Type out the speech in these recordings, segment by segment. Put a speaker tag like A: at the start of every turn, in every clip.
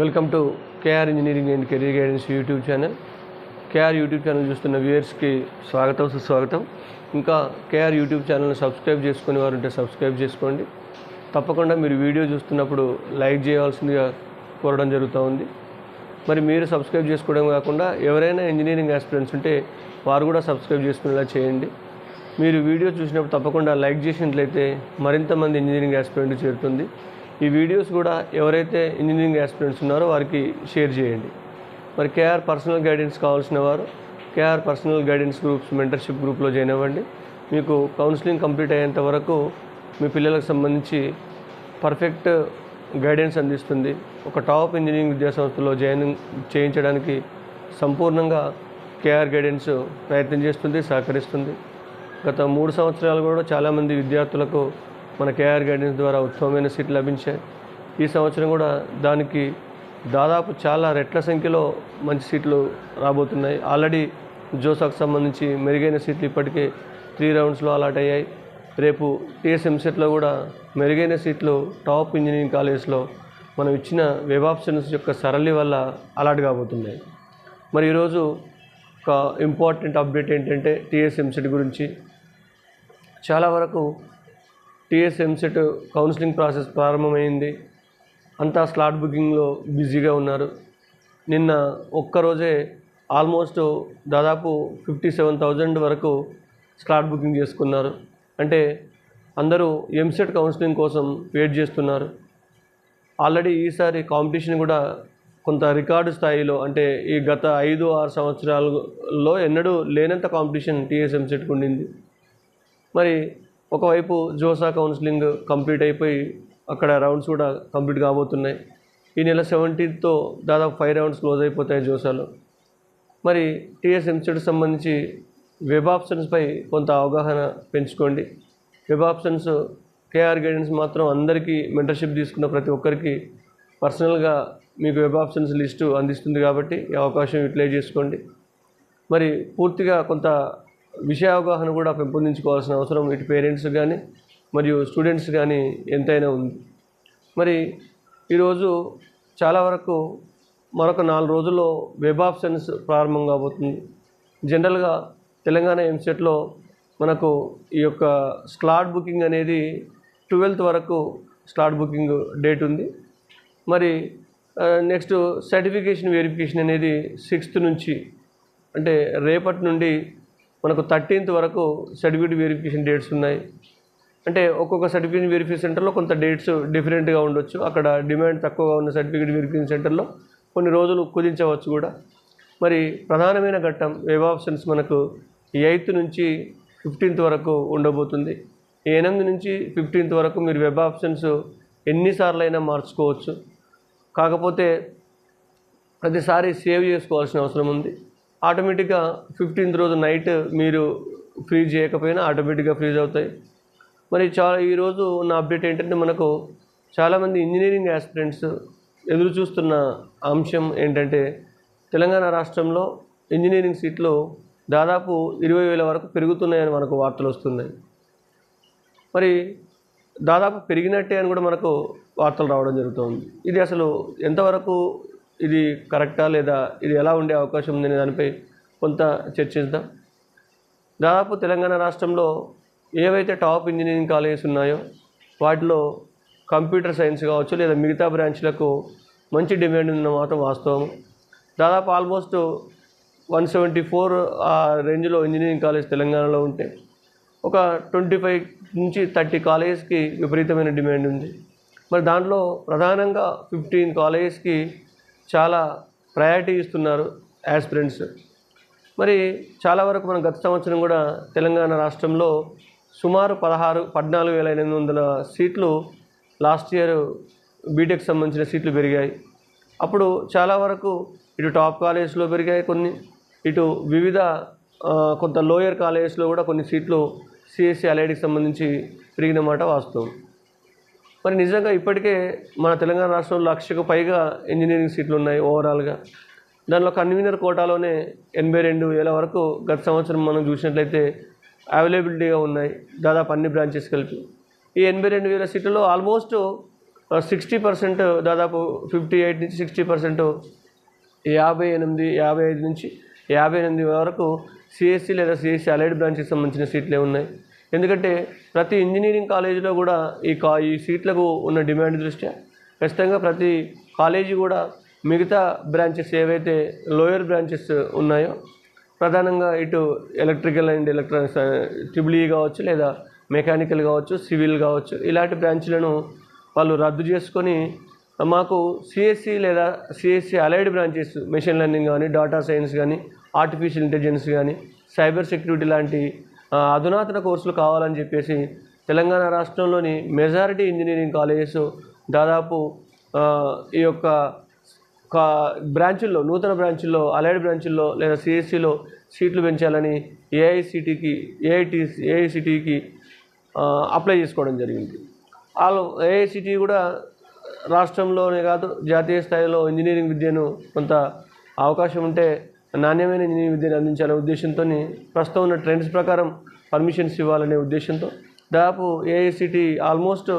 A: Welcome to KR engineering and career guidance YouTube channel. KR YouTube channel చూస్తున్న వ్యూయర్స్కి స్వాగతం సుస్వాగతం. ఇంకా కేఆర్ యూట్యూబ్ ఛానల్ని సబ్స్క్రైబ్ చేసుకునే వారు ఉంటే సబ్స్క్రైబ్ చేసుకోండి. తప్పకుండా మీరు వీడియో చూస్తున్నప్పుడు లైక్ చేయవలసిందిగా కోరడం జరుగుతూ ఉంది. మరి మీరు సబ్స్క్రైబ్ చేసుకోవడం కాకుండా ఎవరైనా ఇంజనీరింగ్ ఆస్పిరెంట్స్ ఉంటే వారు కూడా సబ్స్క్రైబ్ చేసుకునేలా చేయండి. మీరు వీడియో చూసినప్పుడు తప్పకుండా లైక్ చేసినట్లయితే మరింత మంది ఇంజనీరింగ్ ఆస్పిరెంట్ చేరుతుంది. ఈ వీడియోస్ కూడా ఎవరైతే ఇంజనీరింగ్ ఆస్పిరెంట్స్ ఉన్నారో వారికి షేర్ చేయండి. మరి కేఆర్ పర్సనల్ గైడెన్స్ కావాల్సిన వారు KR personal guidance groups mentorship గ్రూప్లో జాయిన్ అవ్వండి. మీకు కౌన్సిలింగ్ కంప్లీట్ అయ్యేంత వరకు మీ పిల్లలకు సంబంధించి పర్ఫెక్ట్ గైడెన్స్ అందిస్తుంది. ఒక టాప్ ఇంజనీరింగ్ విద్యాసంస్థలో జాయిన్ చేయించడానికి సంపూర్ణంగా కేఆర్ గైడెన్స్ ప్రయత్నం చేస్తుంది సహకరిస్తుంది. గత మూడు సంవత్సరాలు కూడా చాలామంది విద్యార్థులకు మన కేఆర్ గైడెన్స్ ద్వారా ఉత్తమమైన సీట్లు లభించాయి ఈ సంవత్సరం కూడా దానికి దాదాపు చాలా రెట్ల సంఖ్యలో మంచి సీట్లు రాబోతున్నాయి. ఆల్రెడీ జోసాకు సంబంధించి మెరుగైన సీట్లు ఇప్పటికే త్రీ రౌండ్స్లో అలాట్ అయ్యాయి. రేపు టీఎస్ఎంసెట్లో కూడా మెరుగైన సీట్లు టాప్ ఇంజనీరింగ్ కాలేజ్లో మనం ఇచ్చిన వెబ్ ఆప్షన్స్ యొక్క సరళి వల్ల అలాట్ కాబోతున్నాయి. మరి ఈరోజు ఒక ఇంపార్టెంట్ అప్డేట్ ఏంటంటే టీఎస్ఎంసెట్ గురించి. చాలా వరకు టీఎస్ఎంసెట్ కౌన్సిలింగ్ ప్రాసెస్ ప్రారంభమైంది. అంతా స్లాట్ బుకింగ్లో బిజీగా ఉన్నారు. నిన్న ఒక్కరోజే ఆల్మోస్ట్ దాదాపు ఫిఫ్టీ సెవెన్ థౌజండ్ వరకు స్లాట్ బుకింగ్ చేసుకున్నారు. అంటే అందరూ ఎంసెట్ కౌన్సిలింగ్ కోసం వెయిట్ చేస్తున్నారు. ఆల్రెడీ ఈసారి కాంపిటీషన్ కూడా కొంత రికార్డు స్థాయిలో అంటే ఈ గత ఐదు ఆరు సంవత్సరాలలో ఎన్నడూ లేనంత కాంపిటీషన్ టీఎస్ఎంసెట్కి ఉండింది. మరి ఒకవైపు జోసా కౌన్సిలింగ్ కంప్లీట్ అయిపోయి అక్కడ రౌండ్స్ కూడా కంప్లీట్ కాబోతున్నాయి. ఈ నెల సెవెంటీన్త్తో దాదాపు ఫైవ్ రౌండ్స్ క్లోజ్ అయిపోతాయి జోసాలో. మరి టీఎస్ఎంసెట్ సంబంధించి వెబ్ ఆప్షన్స్పై కొంత అవగాహన పెంచుకోండి. వెబ్ ఆప్షన్స్ కేఆర్ గైడెన్స్ మాత్రం అందరికీ మెంటర్షిప్ తీసుకున్న ప్రతి ఒక్కరికి పర్సనల్గా మీకు వెబ్ ఆప్షన్స్ లిస్టు అందిస్తుంది కాబట్టి ఈ అవకాశం యూటిలైజ్ చేసుకోండి. మరి పూర్తిగా కొంత విషయ అవగాహన కూడా పెంపొందించుకోవాల్సిన అవసరం ఇటు పేరెంట్స్ కానీ మరియు స్టూడెంట్స్ కానీ ఎంతైనా ఉంది. మరి ఈరోజు చాలా వరకు మరొక నాలుగు రోజుల్లో వెబ్ ఆప్షన్స్ ప్రారంభం కాబోతుంది. జనరల్గా తెలంగాణ ఎంసెట్లో మనకు ఈ యొక్క స్లాట్ బుకింగ్ అనేది ట్వెల్త్ వరకు స్లాట్ బుకింగ్ డేట్ ఉంది. మరి నెక్స్ట్ సర్టిఫికేషన్ వెరిఫికేషన్ అనేది సిక్స్త్ నుంచి అంటే రేపటి నుండి మనకు థర్టీన్త్ వరకు సర్టిఫికేట్ వెరిఫికేషన్ డేట్స్ ఉన్నాయి. అంటే ఒక్కొక్క సర్టిఫికేట్ వెరిఫికేషన్ సెంటర్లో కొంత డేట్స్ డిఫరెంట్గా ఉండొచ్చు. అక్కడ డిమాండ్ తక్కువగా ఉన్న సర్టిఫికేట్ వెరిఫికేషన్ సెంటర్లో కొన్ని రోజులు కుదించవచ్చు కూడా. మరి ప్రధానమైన ఘట్టం వెబ్ ఆప్షన్స్ మనకు ఎయిత్ నుంచి ఫిఫ్టీన్త్ వరకు ఉండబోతుంది. ఎనిమిది నుంచి ఫిఫ్టీన్త్ వరకు మీరు వెబ్ ఆప్షన్స్ ఎన్నిసార్లు అయినా మార్చుకోవచ్చు. కాకపోతే ప్రతిసారి సేవ్ చేసుకోవాల్సిన అవసరం ఉంది. ఆటోమేటిక్గా ఫిఫ్టీన్త్ రోజు నైట్ మీరు ఫ్రీజ్ చేయకపోయినా ఆటోమేటిక్గా ఫ్రీజ్ అవుతాయి. మరి చాలా ఈరోజు ఉన్న అప్డేట్ ఏంటంటే మనకు చాలామంది ఇంజనీరింగ్ ఆస్పిరెంట్స్ ఎదురు చూస్తున్న అంశం ఏంటంటే తెలంగాణ రాష్ట్రంలో ఇంజనీరింగ్ సీట్లు దాదాపు ఇరవై వేల వరకు పెరుగుతున్నాయని మనకు వార్తలు వస్తున్నాయి. మరి దాదాపు పెరిగినట్టే అని కూడా మనకు వార్తలు రావడం జరుగుతుంది. ఇది అసలు ఎంతవరకు ఇది కరెక్టా లేదా ఇది ఎలా ఉండే అవకాశం ఉందనే దానిపై కొంత చర్చిద్దాం. దాదాపు తెలంగాణ రాష్ట్రంలో ఏవైతే టాప్ ఇంజనీరింగ్ కాలేజెస్ ఉన్నాయో వాటిలో కంప్యూటర్ సైన్స్ కావచ్చు లేదా మిగతా బ్రాంచ్లకు మంచి డిమాండ్ ఉన్న మాత్రం వాస్తవం. దాదాపు ఆల్మోస్ట్ వన్ సెవెంటీ ఫోర్ ఆ రేంజ్లో ఇంజనీరింగ్ కాలేజ్ తెలంగాణలో ఉంటే ఒక ట్వంటీ ఫైవ్ నుంచి థర్టీ కాలేజెస్కి విపరీతమైన డిమాండ్ ఉంది. మరి దాంట్లో ప్రధానంగా ఫిఫ్టీన్ కాలేజెస్కి చాలా ప్రయారిటీ ఇస్తున్నారు యాస్పిరెంట్స్ మరి చాలా వరకు మనం గత సంవత్సరం కూడా తెలంగాణ రాష్ట్రంలో సుమారు పదహారు పద్నాలుగు వేల ఎనిమిది వందల సీట్లు లాస్ట్ ఇయర్ బీటెక్ సంబంధించిన సీట్లు పెరిగాయి. అప్పుడు చాలా వరకు ఇటు టాప్ కాలేజెస్లో పెరిగాయి కొన్ని ఇటు వివిధ కొంత లోయర్ కాలేజెస్లో కూడా కొన్ని సీట్లు సిఎస్సి అలైడికి సంబంధించి పెరిగిన మాట వాస్తవం. మరి నిజంగా ఇప్పటికే మన తెలంగాణ రాష్ట్రంలో లక్షకు పైగా ఇంజనీరింగ్ సీట్లు ఉన్నాయి ఓవరాల్గా దానిలో కన్వీనర్ కోటాలోనే ఎనభై రెండు వేల వరకు గత సంవత్సరం మనం చూసినట్లయితే అవైలబిలిటీగా ఉన్నాయి. దాదాపు అన్ని బ్రాంచెస్ కలిపి. ఈ ఎనభై రెండు వేల సీట్లలో ఆల్మోస్ట్ సిక్స్టీ పర్సెంట్ దాదాపు ఫిఫ్టీ ఎయిట్ నుంచి సిక్స్టీ పర్సెంట్ యాభై ఎనిమిది యాభై ఐదు నుంచి యాభై ఎనిమిది వరకు సిఎస్సి లేదా సిఎస్సి అలైడ్ బ్రాంచ్కి సంబంధించిన సీట్లే ఉన్నాయి. ఎందుకంటే ప్రతి ఇంజనీరింగ్ కాలేజీలో కూడా ఈ కా ఈ సీట్లకు ఉన్న డిమాండ్ దృష్ట్యా ఖచ్చితంగా ప్రతి కాలేజీ కూడా మిగతా బ్రాంచెస్ ఏవైతే లోయర్ బ్రాంచెస్ ఉన్నాయో ప్రధానంగా ఇటు ఎలక్ట్రికల్ అండ్ ఎలక్ట్రానిక్స్ ట్రిపుల్ కావచ్చు లేదా మెకానికల్ కావచ్చు సివిల్ కావచ్చు ఇలాంటి బ్రాంచ్లను వాళ్ళు రద్దు చేసుకొని మాకు సిఎస్సి లేదా CSC allied branches machine learning కానీ డాటా సైన్స్ కానీ ఆర్టిఫిషియల్ ఇంటెలిజెన్స్ కానీ సైబర్ సెక్యూరిటీ లాంటి అధునాతన కోర్సులు కావాలని చెప్పేసి తెలంగాణ రాష్ట్రంలోని మెజారిటీ ఇంజనీరింగ్ కాలేజెస్ దాదాపు ఈ యొక్క కా బ్రాంచుల్లో నూతన బ్రాంచుల్లో అలైడ్ బ్రాంచుల్లో లేదా సిఎస్సిలో సీట్లు పెంచాలని ఏఐసిటికి ఏఐటి ఏఐసిటికి అప్లై చేసుకోవడం జరిగింది. వాళ్ళు ఏఐసిటి కూడా రాష్ట్రంలోనే కాదు జాతీయ స్థాయిలో ఇంజనీరింగ్ విద్యను కొంత అవకాశం ఉంటే నాణ్యమైన ఇంజనీరింగ్ విద్యను అందించాలనే ఉద్దేశంతో ప్రస్తుతం ఉన్న ట్రెండ్స్ ప్రకారం పర్మిషన్స్ ఇవ్వాలనే ఉద్దేశంతో దాదాపు ఏఐసిటి ఆల్మోస్ట్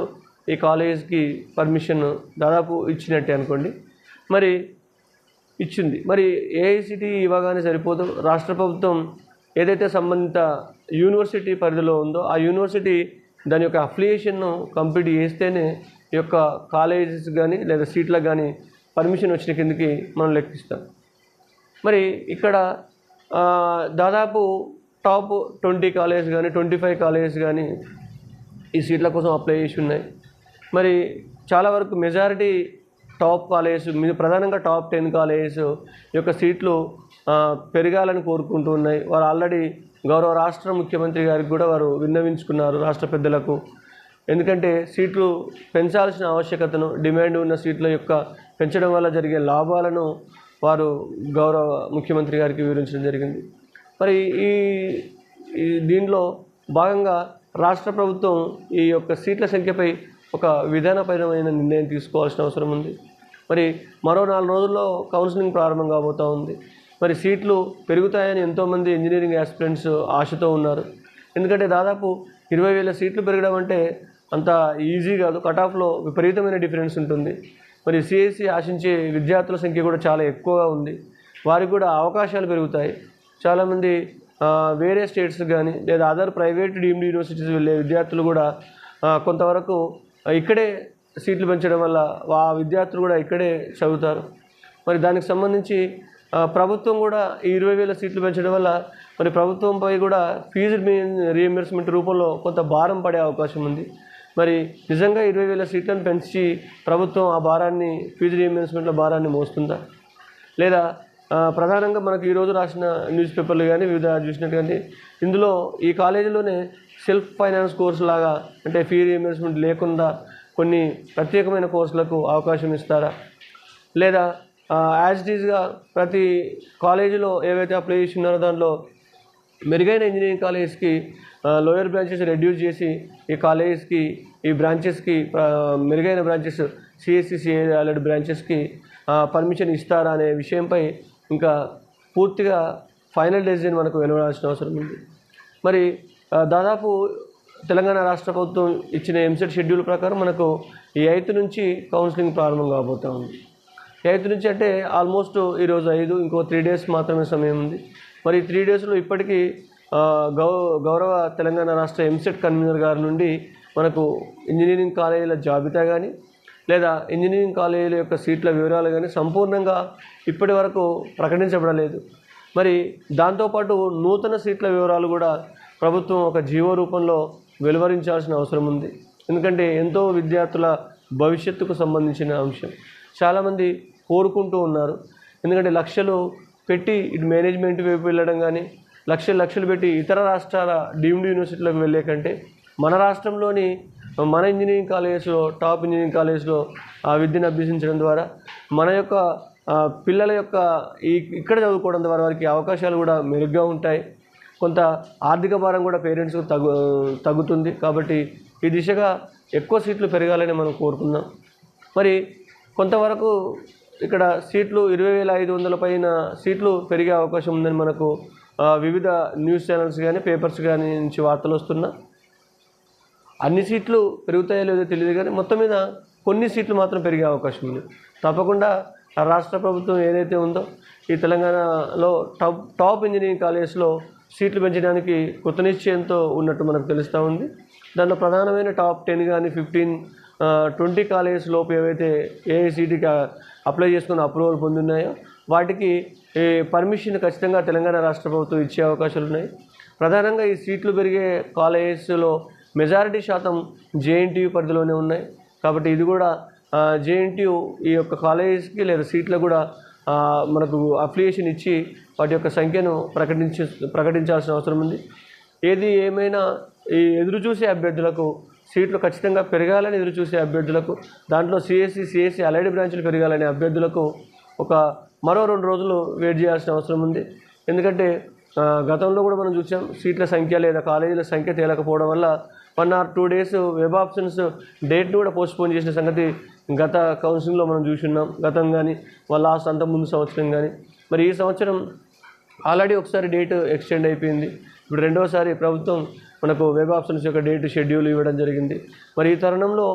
A: ఈ కాలేజ్కి పర్మిషన్ దాదాపు ఇచ్చినట్టే అనుకోండి. మరి ఇచ్చింది. మరి ఏఐసిటి ఇవ్వగానే సరిపోదు. రాష్ట్ర ప్రభుత్వం ఏదైతే సంబంధిత యూనివర్సిటీ పరిధిలో ఉందో ఆ యూనివర్సిటీ దాని యొక్క అఫిలియేషన్ను కంప్లీట్ చేస్తేనే ఈ యొక్క కాలేజెస్ కానీ లేదా సీట్లకు కానీ పర్మిషన్ వచ్చిన కిందకి మనం లెక్కిస్తాం. మరి ఇక్కడ దాదాపు టాప్ ట్వంటీ కాలేజ్ కానీ ట్వంటీ ఫైవ్ కాలేజెస్ కానీ ఈ సీట్ల కోసం అప్లై చేసి ఉన్నాయి. మరి చాలా వరకు మెజారిటీ టాప్ కాలేజెస్ మీ ప్రధానంగా టాప్ టెన్ కాలేజెస్ యొక్క సీట్లు పెరగాలని కోరుకుంటూ ఉన్నాయి. వారు ఆల్రెడీ గౌరవ రాష్ట్ర ముఖ్యమంత్రి గారికి కూడా వారు విన్నవించుకున్నారు రాష్ట్ర పెద్దలకు. ఎందుకంటే సీట్లు పెంచాల్సిన ఆవశ్యకతను డిమాండ్ ఉన్న సీట్ల యొక్క పెంచడం వల్ల జరిగే లాభాలను వారు గౌరవ ముఖ్యమంత్రి గారికి వివరించడం జరిగింది. మరి ఈ ఈ దీనిలో భాగంగా రాష్ట్ర ప్రభుత్వం ఈ యొక్క సీట్ల సంఖ్యపై ఒక విధానపరమైన నిర్ణయం తీసుకోవాల్సిన అవసరం ఉంది. మరి మరో నాలుగు రోజుల్లో కౌన్సిలింగ్ ప్రారంభం కాబోతూ ఉంది. మరి సీట్లు పెరుగుతాయని ఎంతోమంది ఇంజనీరింగ్ ఆస్పిరెంట్స్ ఆశతో ఉన్నారు. ఎందుకంటే దాదాపు ఇరవై వేల సీట్లు పెరగడం అంటే అంత ఈజీ కాదు. కట్ ఆఫ్లో విపరీతమైన డిఫరెన్స్ ఉంటుంది. మరి సిఎస్సి ఆశించే విద్యార్థుల సంఖ్య కూడా చాలా ఎక్కువగా ఉంది. వారికి కూడా అవకాశాలు పెరుగుతాయి. చాలామంది వేరే స్టేట్స్ కానీ లేదా అదర్ ప్రైవేట్ డీమ్డ్ యూనివర్సిటీస్ వెళ్ళే విద్యార్థులు కూడా కొంతవరకు ఇక్కడే సీట్లు పెంచడం వల్ల ఆ విద్యార్థులు కూడా ఇక్కడే చదువుతారు. మరి దానికి సంబంధించి ప్రభుత్వం కూడా ఈ ఇరవై వేల సీట్లు పెంచడం వల్ల మరి ప్రభుత్వంపై కూడా ఫీజు రీఎంబర్స్మెంట్ రూపంలో కొంత భారం పడే అవకాశం ఉంది. మరి నిజంగా ఇరవై వేల సీట్లను పెంచి ప్రభుత్వం ఆ భారాన్ని ఫీజు రీఎంబర్స్మెంట్ల భారాన్ని మోస్తుందా? లేదా ప్రధానంగా మనకు ఈరోజు రాసిన న్యూస్ పేపర్లు కానీ వివిధ చూసినట్టు కానీ ఇందులో ఈ కాలేజీలోనే సెల్ఫ్ ఫైనాన్స్ కోర్సు లాగా అంటే ఫీ రీఎంబర్స్మెంట్ లేకుండా కొన్ని ప్రత్యేకమైన కోర్సులకు అవకాశం ఇస్తారా? లేదా యాజ్ ఇట్ ఈజ్గా ప్రతి కాలేజీలో ఏవైతే అప్లై చేసి ఉన్నారో దాంట్లో మెరుగైన ఇంజనీరింగ్ కాలేజ్కి లోయర్ బ్రాంచెస్ రెడ్యూస్ చేసి ఈ కాలేజెస్కి ఈ బ్రాంచెస్కి మెరుగైన బ్రాంచెస్ సిఎస్సి సిఏ అలాంటి బ్రాంచెస్కి పర్మిషన్ ఇస్తారా అనే విషయంపై ఇంకా పూర్తిగా ఫైనల్ డెసిజన్ మనకు వెలువడాల్సిన అవసరం ఉంది. మరి దాదాపు తెలంగాణ రాష్ట్ర ప్రభుత్వం ఇచ్చిన ఎంసెట్ షెడ్యూల్ ప్రకారం మనకు ఈ ఎయిత్ నుంచి కౌన్సిలింగ్ ప్రారంభం కాబోతా ఉంది. ఎయిత్ నుంచి అంటే ఆల్మోస్ట్ ఈరోజు ఐదు ఇంకో త్రీ డేస్ మాత్రమే సమయం ఉంది. మరి త్రీ డేస్లో ఇప్పటికీ గౌ గౌరవ తెలంగాణ రాష్ట్ర ఎంసెట్ కన్వీనర్ గారి నుండి మనకు ఇంజనీరింగ్ కాలేజీల జాబితా కానీ లేదా ఇంజనీరింగ్ కాలేజీల యొక్క సీట్ల వివరాలు కానీ సంపూర్ణంగా ఇప్పటి వరకు ప్రకటించబడలేదు. మరి దాంతోపాటు నూతన సీట్ల వివరాలు కూడా ప్రభుత్వం ఒక జీవో రూపంలో వెలువరించాల్సిన అవసరం ఉంది. ఎందుకంటే ఎంతో విద్యార్థుల భవిష్యత్తుకు సంబంధించిన అంశం. చాలామంది కోరుకుంటూ ఉన్నారు. ఎందుకంటే లక్షలు పెట్టి ఇటు మేనేజ్మెంట్ వైపు వెళ్ళడం కానీ లక్షలు లక్షలు పెట్టి ఇతర రాష్ట్రాల డీమ్డ్ యూనివర్సిటీలకు వెళ్ళే కంటే మన రాష్ట్రంలోని మన ఇంజనీరింగ్ కాలేజెస్లో టాప్ ఇంజనీరింగ్ కాలేజెస్లో ఆ విద్యను అభ్యసించడం ద్వారా మన యొక్క పిల్లల యొక్క ఈ ఇక్కడ చదువుకోవడం ద్వారా వారికి అవకాశాలు కూడా మెరుగ్గా ఉంటాయి. కొంత ఆర్థిక భారం కూడా పేరెంట్స్కు తగ్గు తగ్గుతుంది. కాబట్టి ఈ దిశగా ఎక్కువ సీట్లు పెరగాలని మనం కోరుకుందాం. మరి కొంతవరకు ఇక్కడ సీట్లు ఇరవై వేల ఐదు వందల పైన సీట్లు పెరిగే అవకాశం ఉందని మనకు వివిధ న్యూస్ ఛానల్స్ కానీ పేపర్స్ కానీ నుంచి వార్తలు వస్తున్నా. అన్ని సీట్లు పెరుగుతాయో లేదో తెలియదు కానీ మొత్తం మీద కొన్ని సీట్లు మాత్రం పెరిగే అవకాశం ఉంది. తప్పకుండా రాష్ట్ర ప్రభుత్వం ఏదైతే ఉందో ఈ తెలంగాణలో టాప్ టాప్ ఇంజనీరింగ్ కాలేజెస్లో సీట్లు పెంచడానికి కొత్త నిశ్చయంతో ఉన్నట్టు మనకు తెలుస్తూ ఉంది. దానిలో ప్రధానమైన టాప్ టెన్ కానీ ఫిఫ్టీన్ ట్వంటీ కాలేజెస్ లోపు ఏవైతే ఏఐసిటికి అప్లై చేసుకుని అప్రూవల్ పొందున్నాయో వాటికి ఈ పర్మిషన్ ఖచ్చితంగా తెలంగాణ రాష్ట్ర ప్రభుత్వం ఇచ్చే అవకాశాలు ఉన్నాయి. ప్రధానంగా ఈ సీట్లు పెరిగే కాలేజెస్లో మెజారిటీ శాతం జేఎన్టీయూ పరిధిలోనే ఉన్నాయి. కాబట్టి ఇది కూడా జేఎన్టీయూ ఈ యొక్క కాలేజెస్కి లేదా సీట్లకు కూడా మనకు అఫిలియేషన్ ఇచ్చి వాటి యొక్క సంఖ్యను ప్రకటించ ప్రకటించాల్సిన అవసరం ఉంది. ఏది ఏమైనా ఈ ఎదురు చూసే అభ్యర్థులకు సీట్లు ఖచ్చితంగా పెరగాలని ఎదురు చూసే అభ్యర్థులకు దాంట్లో సిఎస్సి సిఎస్సి అలైడ్ బ్రాంచ్లు పెరగాలనే అభ్యర్థులకు ఒక మరో రెండు రోజులు వెయిట్ చేయాల్సిన అవసరం ఉంది. ఎందుకంటే గతంలో కూడా మనం చూసాం సీట్ల సంఖ్య లేదా కాలేజీల సంఖ్య తేలకపోవడం వల్ల one or two days web options డేట్ని కూడా పోస్ట్పోన్ చేసిన సంగతి గత కౌన్సిలింగ్లో మనం చూసున్నాం గతం కానీ వాళ్ళ లాస్ట్ అంత ముందు సంవత్సరం కానీ మరి ఈ సంవత్సరం ఆల్రెడీ ఒకసారి డేట్ ఎక్స్టెండ్ అయిపోయింది. ఇప్పుడు రెండవసారి ప్రభుత్వం మనకు వెబ్ ఆప్షన్స్ యొక్క డేట్ షెడ్యూల్ ఇవ్వడం జరిగింది. మరి ఈ తరుణంలో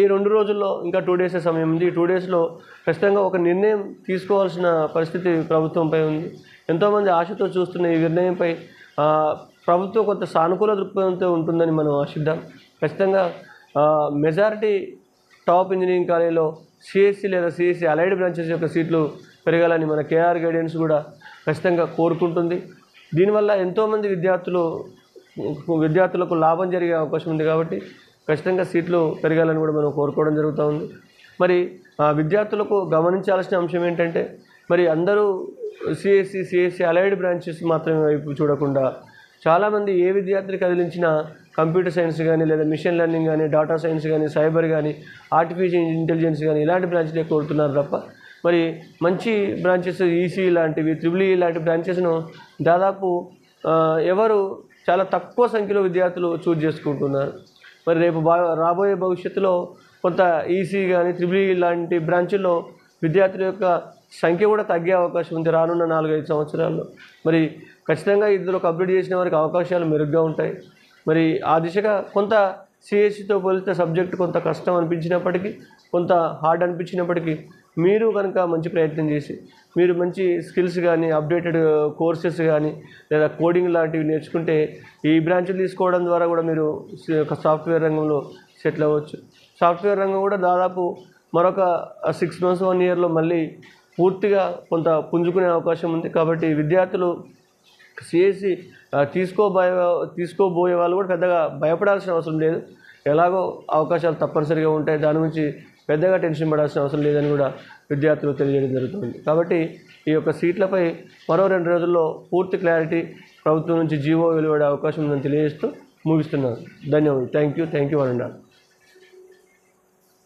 A: ఈ రెండు రోజుల్లో ఇంకా టూ డేస్ సమయం ఉంది. ఈ టూ డేస్లో ఖచ్చితంగా ఒక నిర్ణయం తీసుకోవాల్సిన పరిస్థితి ప్రభుత్వంపై ఉంది. ఎంతోమంది ఆశతో చూస్తున్న ఈ నిర్ణయంపై ప్రభుత్వం కొంత సానుకూల దృక్పథంతో ఉంటుందని మనం ఆశిద్దాం. ఖచ్చితంగా మెజారిటీ టాప్ ఇంజనీరింగ్ కాలేజీలో సిఎస్సి లేదా సిఎస్సి అలైడ్ బ్రాంచెస్ యొక్క సీట్లు పెరగాలని మన కేఆర్ గైడెన్స్ కూడా ఖచ్చితంగా కోరుకుంటుంది. దీనివల్ల ఎంతోమంది విద్యార్థులు విద్యార్థులకు లాభం జరిగే అవకాశం ఉంది కాబట్టి ఖచ్చితంగా సీట్లు పెరగాలని కూడా మనం కోరుకోవడం జరుగుతూ ఉంది. మరి ఆ విద్యార్థులకు గమనించాల్సిన అంశం ఏంటంటే మరి అందరూ సిఎస్సి సిఎస్సి అలైడ్ బ్రాంచెస్ మాత్రమే వైపు చూడకుండా చాలామంది ఏ విద్యార్థిని కదిలించినా కంప్యూటర్ సైన్స్ కానీ లేదా మిషన్ లెర్నింగ్ కానీ డాటా సైన్స్ కానీ సైబర్ కానీ ఆర్టిఫిషియల్ ఇంటెలిజెన్స్ కానీ ఇలాంటి బ్రాంచ్లే కోరుతున్నారు తప్ప మరి మంచి బ్రాంచెస్ ఈసీ లాంటివి త్రిబుల్ ఈ లాంటి బ్రాంచెస్ను దాదాపు ఎవరు చాలా తక్కువ సంఖ్యలో విద్యార్థులు చూజ్ చేసుకుంటున్నారు. మరి రేపు బా రాబోయే భవిష్యత్తులో కొంత ఈసీ కానీ త్రిబుల్ ఈ లాంటి బ్రాంచుల్లో విద్యార్థుల యొక్క సంఖ్య కూడా తగ్గే అవకాశం ఉంది రానున్న నాలుగైదు సంవత్సరాల్లో. మరి ఖచ్చితంగా ఇందులో కంప్లీట్ చేసిన వారికి అవకాశాలు మెరుగ్గా ఉంటాయి. మరి ఆ దిశగా కొంత సిఎస్సితో పోలిస్తే సబ్జెక్ట్ కొంత కష్టం అనిపించినప్పటికీ కొంత హార్డ్ అనిపించినప్పటికీ మీరు కనుక మంచి ప్రయత్నం చేసి మీరు మంచి స్కిల్స్ కానీ అప్డేటెడ్ కోర్సెస్ కానీ లేదా కోడింగ్ లాంటివి నేర్చుకుంటే ఈ బ్రాంచ్లు తీసుకోవడం ద్వారా కూడా మీరు ఒక సాఫ్ట్వేర్ రంగంలో సెటిల్ అవ్వచ్చు. సాఫ్ట్వేర్ రంగం కూడా దాదాపు మరొక సిక్స్ మంత్స్ వన్ ఇయర్లో మళ్ళీ పూర్తిగా కొంత పుంజుకునే అవకాశం ఉంది. కాబట్టి విద్యార్థులు సిఎస్సి తీసుకోబోయే తీసుకోబోయే వాళ్ళు కూడా పెద్దగా భయపడాల్సిన అవసరం లేదు. ఎలాగో అవకాశాలు తప్పనిసరిగా ఉంటాయి. దాని గురించి పెద్దగా టెన్షన్ పడాల్సిన అవసరం లేదని కూడా విద్యార్థులు తెలియజేయడం జరుగుతుంది. కాబట్టి ఈ యొక్క సీట్లపై మరో రెండు రోజుల్లో పూర్తి క్లారిటీ ప్రభుత్వం నుంచి జీవో వెలువడే అవకాశం ఉందని తెలియజేస్తూ ముగిస్తున్నాను. ధన్యవాదాలు. Thank you. Thank you and